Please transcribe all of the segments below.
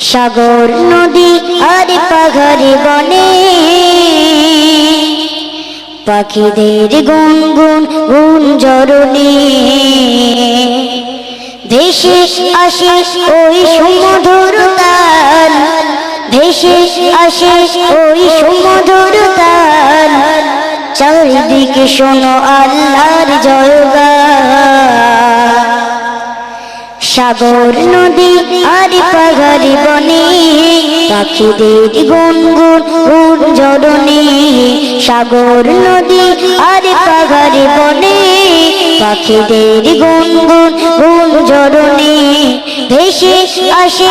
সাগর, নদী আর পাহাড়ি বনে। পাখিদের গুনগুন গুঞ্জরণে ভেসে আসে ওই সুমধুর তাল। ভেসে আসে ওই সুমধুর তাল। চারিদিকে শোনো আল্লাহর জয়গান। সাগর নদী আর পাহাড়ি বনে, পাখিদের গুনগুন গুঞ্জরণে সাগর নদী আর পাহাড়ি বনে, পাখিদের গুনগুন গুঞ্জরণে ভেসে আসে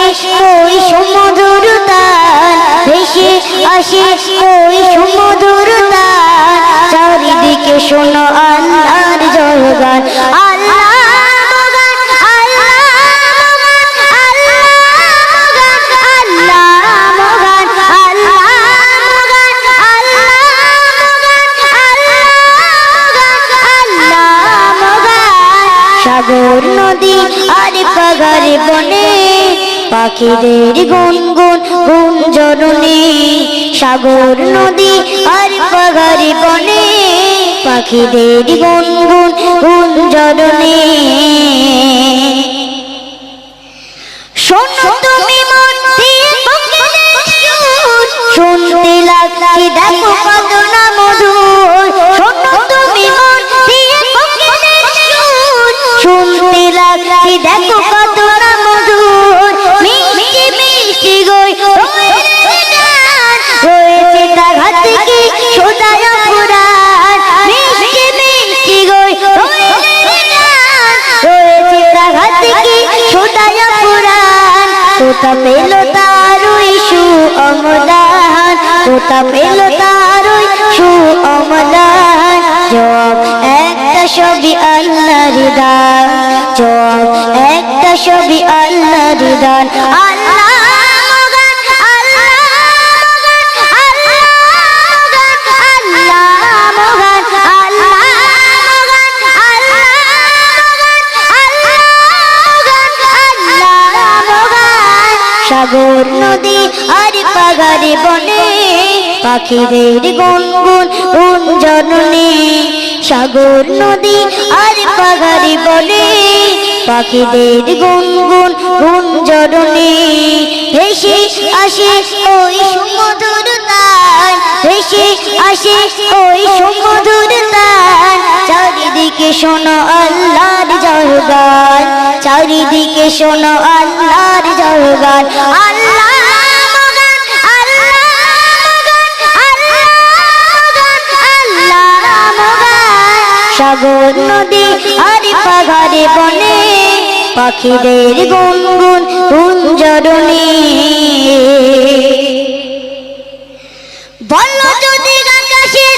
ওই সমুদ্র তার ভেসে আসে ওই সমুদ্র তার চারিদিকে শোনো আল্লাহর জয়গান সাগর নদী আর পাগারে বনে, পাখিদের গুনগুন গুঞ্জরণে সাগর নদী আর পাগারে বনে, পাখিদের গুনগুন গুঞ্জরণে শোনো তুমি মন দিয়ে শুনতে লাগছে দেখো কত না মধুর তোতা পেল তারই সু অমদান তোতা পেল তারই সু অমদান জব একটা ছবি আল্লাহর দান জব একটা ছবি আল্লাহর দান। সাগর নদী আর পাগারে বনে, পাখিদের গুনগুন গুঞ্জরণে সাগর নদী আর পাগারে বনে, পাখিদের গুনগুন গুঞ্জরণে ভেসে আসে ওই সুমধুর তান ভেসে আসে ওই তান চারিদিকে শোনো আল্লাহর জয়গান, চারিদিকে শোনো আল্লাহর জয়গান আল্লাহ। সাগর নদী আর পাহাড়ে বনে পাখিদের গুনগুন গুঞ্জরণে বলো যদি আকাশের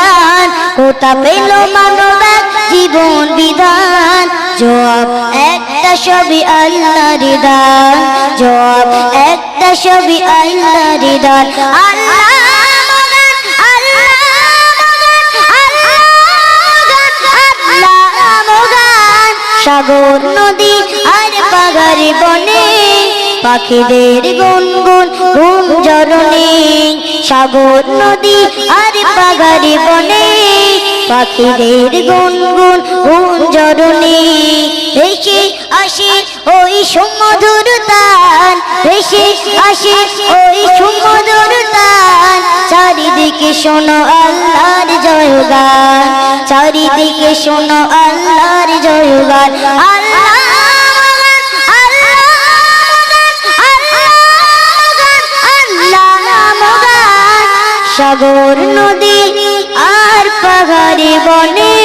কোথা পেল মানব এক জীবন বিধান। জবাব একটা সবই আল্লাহর দান। জবাব একটা সবই আল্লাহর দান। আল্লাহ আল্লাহ আল্লাহ আল্লাহ। সাগর নদী আর পাগারে বনে পাখিদের গুনগুন গুঞ্জরণে সাগর নদী আর পাগারে বনে পাখিদের গুনগুন গুঞ্জরণে ভেসে আসে ওই সুমধুর তান ভেসে আসে ওই সুমধুর তান চারিদিকে শোনো আল্লাহর জয়গান, চারিদিকে শোনো আল্লাহর জয়গান। সাগর নদী আর পাহাড়ে বনে।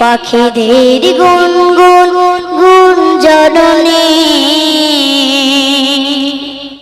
পাখিদের গুনগুন জননী